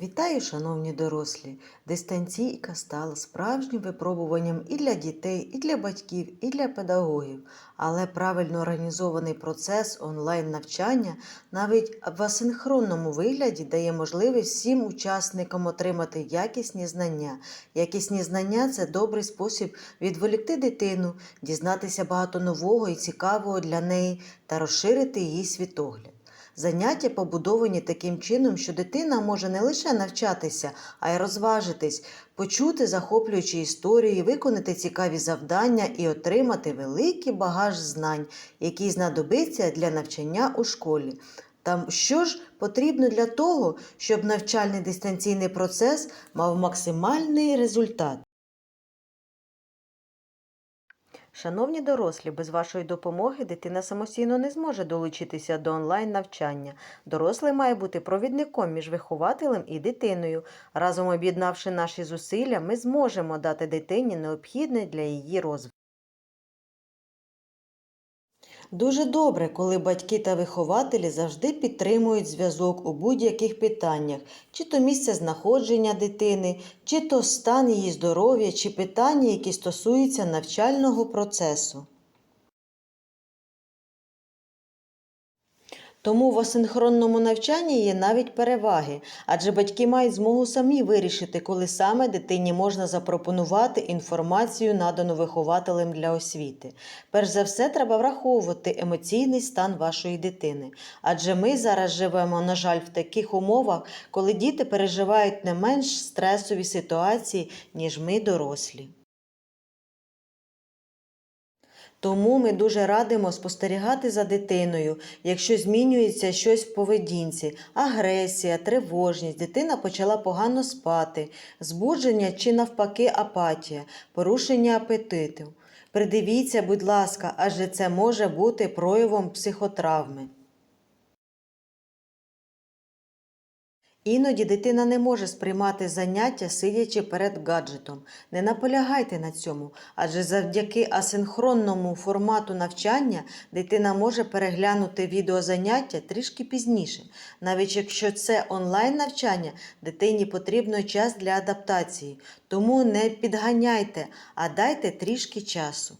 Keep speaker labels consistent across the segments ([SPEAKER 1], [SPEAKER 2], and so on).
[SPEAKER 1] Вітаю, шановні дорослі! Дистанційка стала справжнім випробуванням і для дітей, і для батьків, і для педагогів. Але правильно організований процес онлайн-навчання навіть в асинхронному вигляді дає можливість всім учасникам отримати якісні знання. Якісні знання це добрий спосіб відволікти дитину, дізнатися багато нового і цікавого для неї та розширити її світогляд. Заняття побудовані таким чином, що дитина може не лише навчатися, а й розважитись, почути захоплюючі історії, виконати цікаві завдання і отримати великий багаж знань, який знадобиться для навчання у школі. Та що ж потрібно для того, щоб навчальний дистанційний процес мав максимальний результат? Шановні дорослі, без вашої допомоги дитина самостійно не зможе долучитися до онлайн-навчання. Дорослий має бути провідником між вихователем і дитиною. Разом об'єднавши наші зусилля, ми зможемо дати дитині необхідне для її розвитку. Дуже добре, коли батьки та вихователі завжди підтримують зв'язок у будь-яких питаннях, чи то місце знаходження дитини, чи то стан її здоров'я, чи питання, які стосуються навчального процесу. Тому в асинхронному навчанні є навіть переваги, адже батьки мають змогу самі вирішити, коли саме дитині можна запропонувати інформацію, надану вихователем для освіти. Перш за все, треба враховувати емоційний стан вашої дитини, адже ми зараз живемо, на жаль, в таких умовах, коли діти переживають не менш стресові ситуації, ніж ми дорослі. Тому ми дуже радимо спостерігати за дитиною, якщо змінюється щось в поведінці, агресія, тривожність, дитина почала погано спати, збудження чи навпаки апатія, порушення апетиту. Придивіться, будь ласка, адже це може бути проявом психотравми. Іноді дитина не може сприймати заняття, сидячи перед гаджетом. Не наполягайте на цьому, адже завдяки асинхронному формату навчання дитина може переглянути відеозаняття трішки пізніше. Навіть якщо це онлайн навчання, дитині потрібно час для адаптації. Тому не підганяйте, а дайте трішки часу.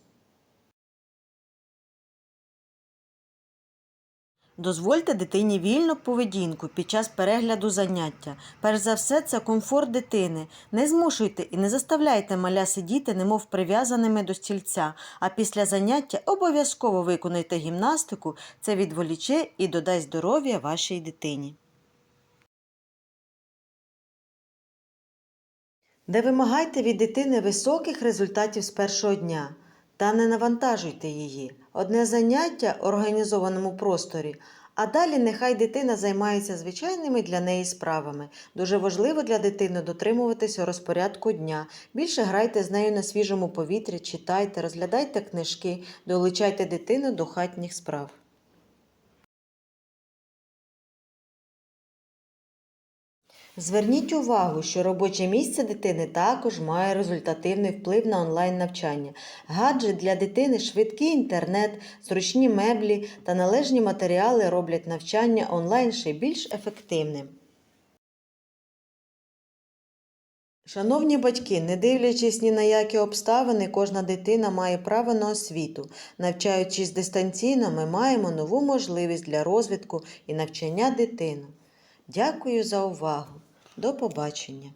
[SPEAKER 1] Дозвольте дитині вільну поведінку під час перегляду заняття. Перш за все, це комфорт дитини. Не змушуйте і не заставляйте маля сидіти, немов прив'язаними до стільця, а після заняття обов'язково виконуйте гімнастику, це відволіче і додасть здоров'я вашій дитині. Не вимагайте від дитини високих результатів з першого дня та не навантажуйте її. Одне заняття в організованому просторі, а далі нехай дитина займається звичайними для неї справами. Дуже важливо для дитини дотримуватися розпорядку дня. Більше грайте з нею на свіжому повітрі, читайте, розглядайте книжки, долучайте дитину до хатніх справ. Зверніть увагу, що робоче місце дитини також має результативний вплив на онлайн навчання. Гаджет для дитини, швидкий інтернет, зручні меблі та належні матеріали роблять навчання онлайн ще більш ефективним. Шановні батьки, не дивлячись ні на які обставини, кожна дитина має право на освіту. Навчаючись дистанційно, ми маємо нову можливість для розвитку і навчання дитини. Дякую за увагу. До побачення!